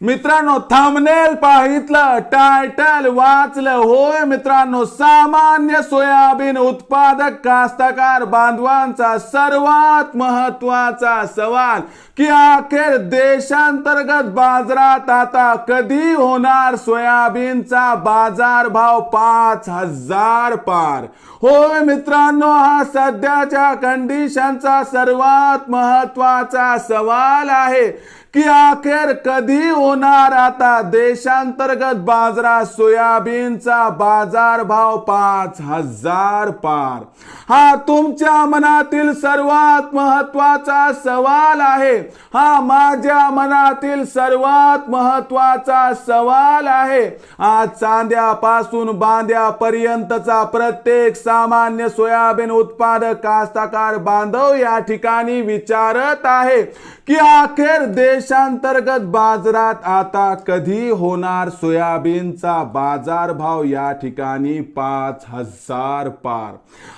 मित्रांनो थांबनेल पाहितलं टायटल वाचलं. होय मित्रांनो सामान्य सोयाबीन उत्पादक कास्तकार बांधवांचा सर्वात महत्त्वाचा सवाल की अखेर देशांतर्गत बाजारात आता कधी होणार सोयाबीनचा बाजार भाव पाच हजार पार? होय मित्रांनो हा सध्याच्या कंडिशनचा सर्वात महत्त्वाचा सवाल आहे. की अखेर कधी होणार आता देशांतर्गत बाजारात सोयाबीनचा बाजार भाव पाच हजार पार. हा तुमच्या मनातील सर्वात महत्त्वाचा सवाल आहे. हा माझ्या मनातील सर्वात महत्त्वाचा सवाल आहे. आज चांद्यापासून बांद्यापर्यंतचा प्रत्येक सामान्य सोयाबीन उत्पादक कास्तकार बांधव या ठिकाणी विचारत आहे की अखेर देश देशांतर्गत बाजारात आता कधी होणार सोयाबीनचा बाजार भाव या ठिकाणी पाच हजार पार?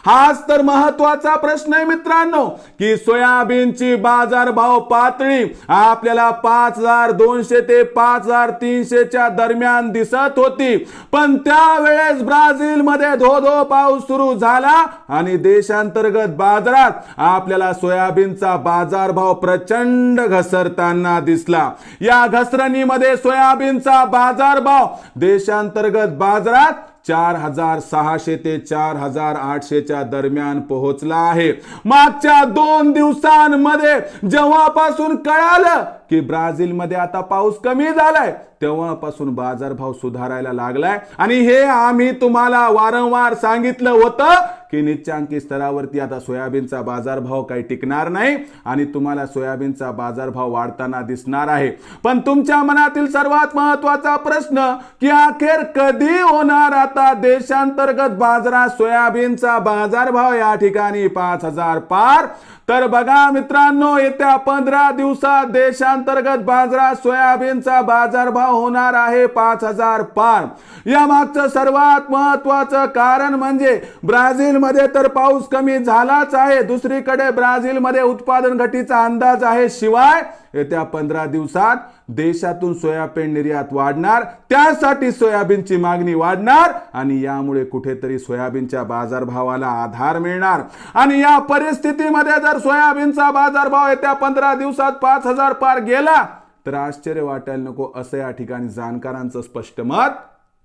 हाच तर महत्त्वाचा प्रश्न आहे मित्रांनो की सोयाबीनची बाजार भाव पातळी आपल्याला पाच हजार दोनशे ते पाच हजार तीनशेच्या दरम्यान दिसत होती. पण त्यावेळेस ब्राझील मध्ये धो धो पाऊस सुरू झाला आणि देशांतर्गत बाजारात आपल्याला सोयाबीनचा बाजार भाव प्रचंड घसरताना दिसला. या घसरणीमध्ये सोयाबीनचा बाजार भाव देशांतर्गत बाजारात चार हजार सहाशे ते चार हजार आठशेच्या दरम्यान पोहोचला आहे. मागच्या दोन दिवसांमध्ये जेव्हापासून कळालं की ब्राझीलमध्ये आता पाऊस कमी झालाय तेव्हापासून बाजारभाव सुधारायला लागलाय. आणि हे आम्ही तुम्हाला वारंवार सांगितलं होतं की निच्चांकी स्तरावरती आता सोयाबीनचा बाजारभाव काही टिकणार नाही आणि तुम्हाला सोयाबीनचा बाजारभाव वाढताना दिसणार आहे. पण तुमच्या मनातील सर्वात महत्त्वाचा प्रश्न की अखेर कधी होणार आता देशांतर्गत बाजारात सोयाबीनचा बाजारभाव या ठिकाणी पाच हजार पार. तर बघा मित्रांनो येत्या पंधरा दिवसात देशांतर्गत बाजारात सोयाबीनचा बाजारभाव होणार आहे पाच हजार पार. या मागचं सर्वात महत्वाचं कारण म्हणजे ब्राझीलमध्ये तर पाऊस कमी झालाच आहे. दुसरीकडे ब्राझीलमध्ये उत्पादन घटीचा अंदाज आहे. शिवाय येत्या पंधरा दिवसात देशातून सोयाबीन निर्यात वाढणार त्यासाठी सोयाबीनची मागणी वाढणार आणि यामुळे कुठेतरी सोयाबीनच्या बाजारभावाला आधार मिळणार. आणि या परिस्थितीमध्ये जर सोयाबीनचा बाजारभाव येत्या पंधरा दिवसात पाच हजार पार गेला तर आश्चर्य वाटायला नको असं या ठिकाणी जाणकारांचं स्पष्ट मत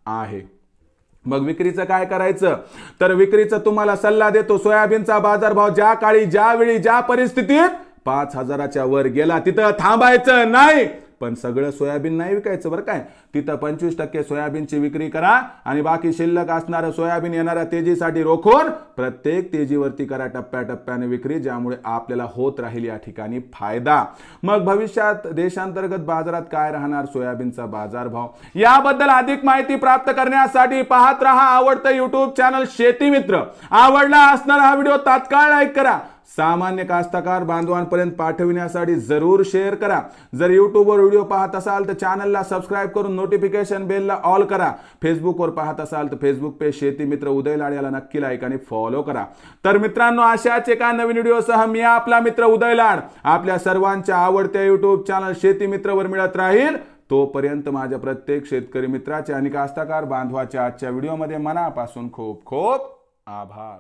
आहे. मग विक्रीचं काय करायचं? तर विक्रीचा तुम्हाला सल्ला देतो सोयाबीनचा बाजारभाव ज्या काळी ज्यावेळी ज्या परिस्थितीत पाच हजाराच्या वर गेला तिथं थांबायचं नाही. पण सगळं सोयाबीन नाही विकायचं बरं काय. तिथं पंचवीस टक्के सोयाबीनची विक्री करा आणि बाकी शिल्लक असणारं सोयाबीन येणाऱ्या तेजीसाठी रोखून प्रत्येक तेजीवरती करा टप्प्याटप्प्याने विक्री ज्यामुळे आपल्याला होत राहील या ठिकाणी फायदा. मग भविष्यात देशांतर्गत बाजारात काय राहणार? सोयाबीनचा बाजारभाव. याबद्दल अधिक माहिती प्राप्त करण्यासाठी पाहत रहा आवडतं युट्यूब चॅनल शेती मित्र. आवडला असणारा हा व्हिडिओ तात्काळ लाईक करा. सामान्य कास्तकार बांधवांपर्यंत पाठविण्यासाठी जरूर शेअर करा. जर यूट्यूबवर व्हिडिओ पाहत असाल तर चॅनलला सबस्क्राईब करून नोटिफिकेशन बेलला ऑल करा. फेसबुकवर पाहत असाल तर फेसबुक पेज शेती मित्र उदय लाड याला नक्की लाईक आणि फॉलो करा. तर मित्रांनो अशाच एका नवीन व्हिडिओसह मी आपला मित्र उदय लाड. आपल्या सर्वांच्या आवडत्या यूट्यूब चॅनल शेती मित्रवर मिळत राहील. तोपर्यंत माझ्या प्रत्येक शेतकरी मित्राच्या आणि कास्तकार बांधवाच्या आजच्या व्हिडिओमध्ये मनापासून खूप खूप आभार.